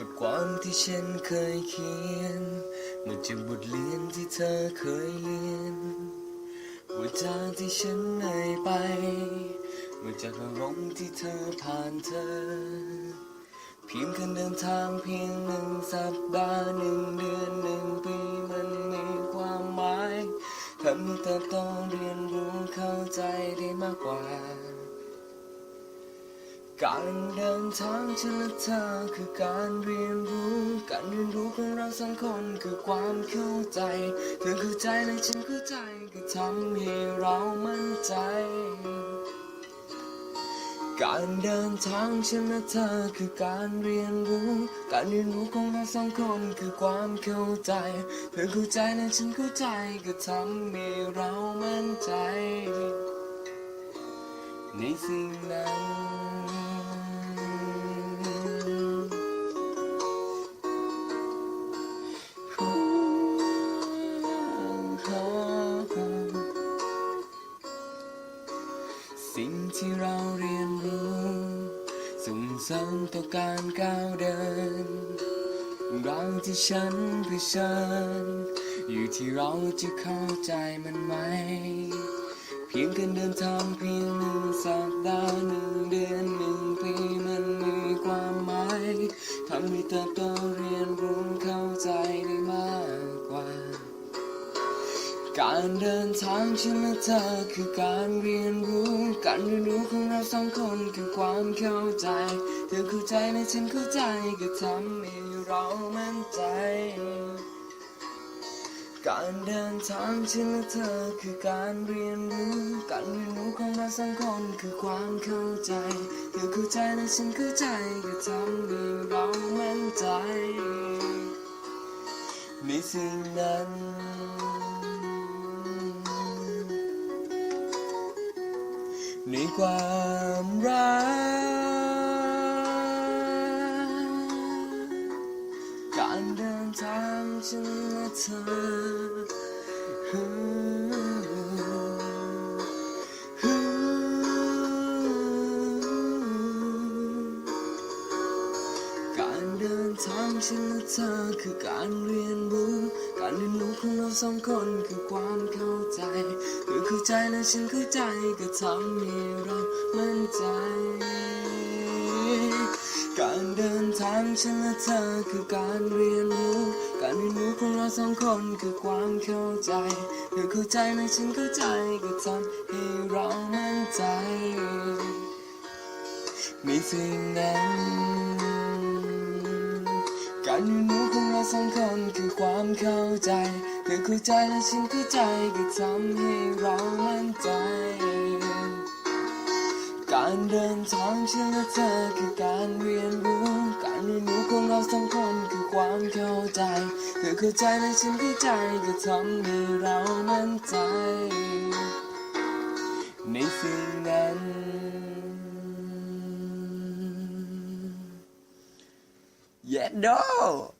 บทความที่ฉันเคยเขียนมาจากบทเรียนที่เธอเคยเรียนบทจาที่ฉันเหนื่อยไปมาจากอารมณ์ที่เธอผ่านเธอ เพียงการเดินทางเพียงหนึ่งสัปดาห์หนึ่งเดือนหนึ่งปีมันมีความหมายทำให้เติบโตเรียนรู้เข้าใจได้มากกว่า การเดินทางฉันและเธอคือการเรียนรู้ การเรียนรู้ของเราสองคนคือความเข้าใจ เธอเข้าใจและฉันเข้าใจก็ทำให้เรามั่นใจ การเดินทางฉันและเธอคือการเรียนรู้ การเรียนรู้ของเราสองคนคือความเข้าใจ เธอเข้าใจและฉันเข้าใจก็ทำให้เรามั่นใจ ในสิ่งนั้น ที่เราเรียนรู้ส่งเสริมต่อการก้าวเดินเราที่ฉันเผชิญอยู่ที่เราจะเข้าใจมันไหม เพียงการเดินทางเพียงหนึ่งสัปด การเดินทางฉันและเธอคือการเรียนรู้ การเรียนรู้ของเราสองคนคือความเข้าใจ เธอเข้าใจและฉันเข้าใจก็ทำให้เรามั่นใจ การเดินทางฉันและเธอคือการเรียนรู้ การเรียนรู้ของเราสองคนคือความเข้าใจ เธอเข้าใจและฉันเข้าใจก็ทำให้เรามั่นใจในสิ่งนั้น ในความรัก การเดินทางฉันและเธอการเดินทางฉันและเธอคือการเรียนรู้ การเรียนรู้ของเราสองคนคือความเข้าใจเธอ ใจและฉันเข้าใจก็ทำให้เรามั่นใจ การเดินทางฉันและเธอคือการเรียนรู้ การเรียนรู้ของเราสองคนคือความเข้าใจเธอเข้าใจและฉันเข้าใจก็ทำให้เรามั่นใจในสิ่งนั้นการเรียนรู้ของเราสองคนคือความเข้าใจ เธอเข้าใจและฉันเข้าใจก็ทำให้เรามั่นใจ การเดินทางฉันและเธอคือการเรียนรู้ การเรียนรู้ของเราสองคนคือความเข้าใจเธอเข้าใจและฉันเข้าใจก็ทำให้เรามั่นใจ ในสิ่งนั้น Yes, no!